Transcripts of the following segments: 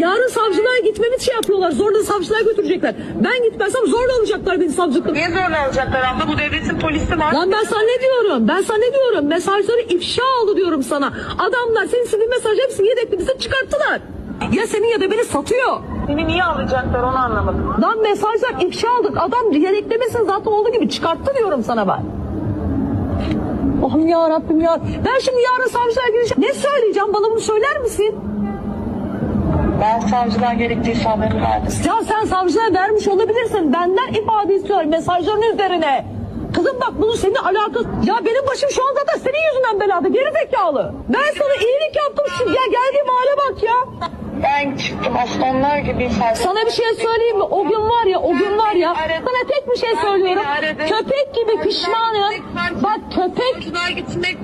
Yarın savcılığa gitmemiz şey yapıyorlar. Zorla savcılığa götürecekler. Ben gitmezsem zorla alacaklar beni savcılıkta. Niye zorla alacaklar abla? Bu devletin polisi var. Lan ben sana ne diyorum? Ben sana ne diyorum? Mesajları ifşa oldu diyorum sana. Adamlar senin sildiğin mesajı hepsini yedekli bize çıkarttılar. Ya seni ya da beni satıyor. Seni niye alacaklar onu anlamadım. Lan mesajlar ifşa aldık. Adam yedeklemesin zaten olduğu gibi çıkarttı diyorum sana ben. Allah'ım ya Rabbim ya. Ben şimdi yarın savcılığa gideceğim. Ne söyleyeceğim? Bana bunu söyler misin? Ben savcılığa gerekli ifademi verdim. Ya sen savcılığa vermiş olabilirsin. Benden ifade istiyor mesajların üzerine. Kızım bak bunun seninle alakası... Ya benim başım şu anda da senin yüzünden belada. Geri zekalı. Ben sana iyilik yaptım. Şimdi ya geldiğim hale bak ya. Ben çıktım aslanlar gibi ifade. Sana bir şey söyleyeyim mi? O gün var ya, o gün var ya. Sana tek bir şey söylüyorum. Köpek gibi pişmanım. Bak köpek. Gitmek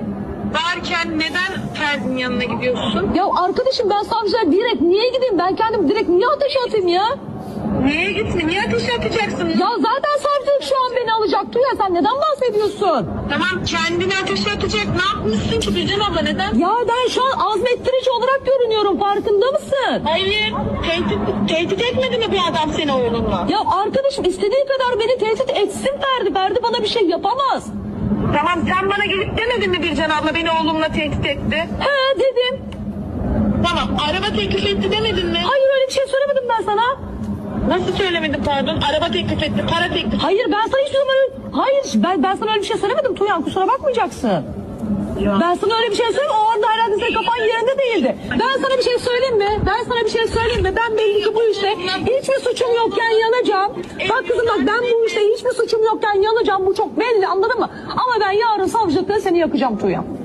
varken neden Ferdi'nin yanına gidiyorsun? Ya arkadaşım ben savcılar direkt niye gideyim? Ben kendim direkt niye ateşe atayım ya? Niye gitme? Niye ateş atacaksın? Ya zaten savcılık şu an beni alacaktı ya. Sen neden bahsediyorsun? Tamam kendini ateşe atacak. Ne yapmışsın ki Bircan abla neden? Ya ben şu an azmettirici olarak görünüyorum. Farkında mısın? Hayır. Tehdit, tehdit etmedi mi bu adam seni oğlunla? Ya arkadaşım istediği kadar beni tehdit etsin Ferdi. Ferdi bana bir şey yapamaz. Tamam sen bana gelip demedin mi Bircan abla beni oğlumla tehdit etti? He dedim. Tamam araba teklif etti demedin mi? Hayır öyle bir şey söylemedim ben sana. Nasıl söylemedin pardon? Araba teklif etti, para teklif Hayır ben sana hiç zaman öyle... Hayır ben, ben sana öyle bir şey söylemedim Tuyan kusura bakmayacaksın. Ben sana öyle bir şey söyleyeyim o anda herhalde senin kafan yerinde değildi. Ben sana bir şey söyleyeyim mi? Ben sana bir şey söyleyeyim mi? Ben belli ki bu işte hiçbir suçum yokken yanacağım. Bak kızım bak ben bu hiçbir suçum yokken yanacağım. Bu çok belli anladın mı? Ama ben yarın savcılıkta seni yakacağım Tuyan.